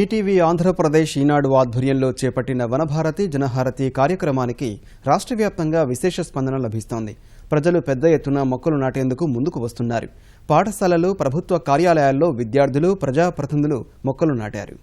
ETV Andhra Pradesh ఈనాడు ఆధ్వర్యంలో చేపట్టిన వనభారతి జనహారతి కార్యక్రమానికి రాష్ట్ర వ్యాప్తంగా విశేష స్పందన లభిస్తోంది. ప్రజలు పెద్ద ఎత్తున మొక్కలు నాటేందుకు ముందుకు వస్తున్నారు. పాఠశాలలు ప్రభుత్వ కార్యాలయాల్లో విద్యార్థులు ప్రజాప్రతినిధులు మొక్కలు నాటారు.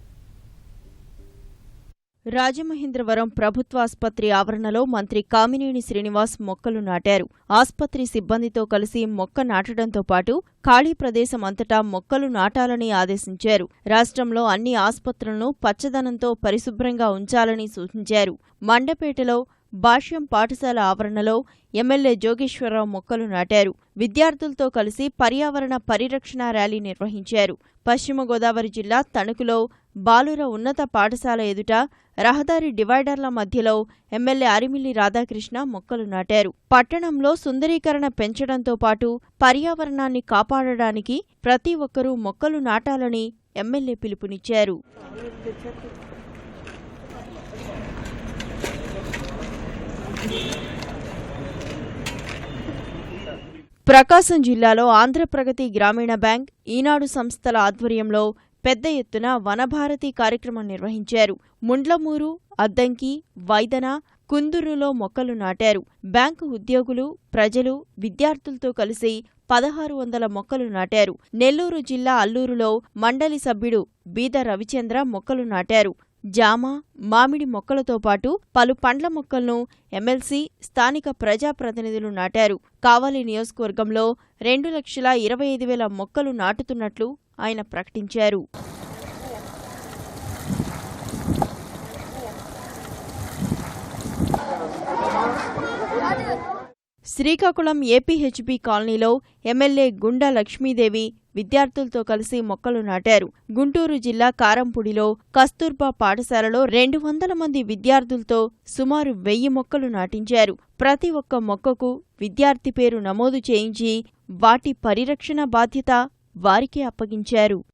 రాజమహేంద్రవరం ప్రభుత్వాసుపత్రి ఆవరణలో మంత్రి కామినేని శ్రీనివాస్ మొక్కలు నాటారు. ఆసుపత్రి సిబ్బందితో కలిసి మొక్క నాటడంతో పాటు ఖాళీ ప్రదేశం అంతటా మొక్కలు నాటాలని ఆదేశించారు. రాష్ట్రంలో అన్ని ఆసుపత్రులను పచ్చదనంతో పరిశుభ్రంగా ఉంచాలని సూచించారు. మండపేటలో భాష్యం పాఠశాల ఆవరణలో ఎమ్మెల్యే జోగేశ్వరరావు మొక్కలు నాటారు. విద్యార్థులతో కలిసి పర్యావరణ పరిరక్షణ ర్యాలీ నిర్వహించారు. పశ్చిమ గోదావరి జిల్లా తణుకులో బాలుర ఉన్నత పాఠశాల ఎదుట రహదారి డివైడర్ల మధ్యలో ఎమ్మెల్యే అరిమిల్లి రాధాకృష్ణ మొక్కలు నాటారు. పట్టణంలో సుందరీకరణ పెంచడంతో పాటు పర్యావరణాన్ని కాపాడడానికి ప్రతి ఒక్కరూ మొక్కలు నాటాలని ఎమ్మెల్యే పిలుపునిచ్చారు. ప్రకాశం జిల్లాలో ఆంధ్రప్రగతి గ్రామీణ బ్యాంక్ ఈనాడు సంస్థల ఆధ్వర్యంలో పెద్ద ఎత్తున వనభారతి కార్యక్రమం నిర్వహించారు. ముండ్లమూరు అద్దంకి వైదన కుందురులో మొక్కలు నాటారు. బ్యాంకు ఉద్యోగులు ప్రజలు విద్యార్థులతో కలిసి పదహారు వందల మొక్కలు నాటారు. నెల్లూరు జిల్లా అల్లూరులో మండలి సభ్యుడు బీద రవిచంద్ర మొక్కలు నాటారు. జామ మామిడి మొక్కలతో పాటు పలు పండ్ల మొక్కలను ఎమ్మెల్సీ స్థానిక ప్రజాప్రతినిధులు నాటారు. కావలి నియోజకవర్గంలో రెండు లక్షల ఇరవై ఐదు వేల మొక్కలు నాటుతున్నట్లు ఆయన ప్రకటించారు. శ్రీకాకుళం ఏపీహెచ్బి కాలనీలో ఎమ్మెల్యే గుండా లక్ష్మీదేవి విద్యార్థులతో కలిసి మొక్కలు నాటారు. గుంటూరు జిల్లా కారంపూడిలో కస్తూర్బా పాఠశాలలో రెండు వందల మంది విద్యార్థులతో సుమారు వెయ్యి మొక్కలు నాటించారు. ప్రతి ఒక్క మొక్కకు విద్యార్థి పేరు నమోదు చేయించి వాటి పరిరక్షణ బాధ్యత వారికే అప్పగించారు.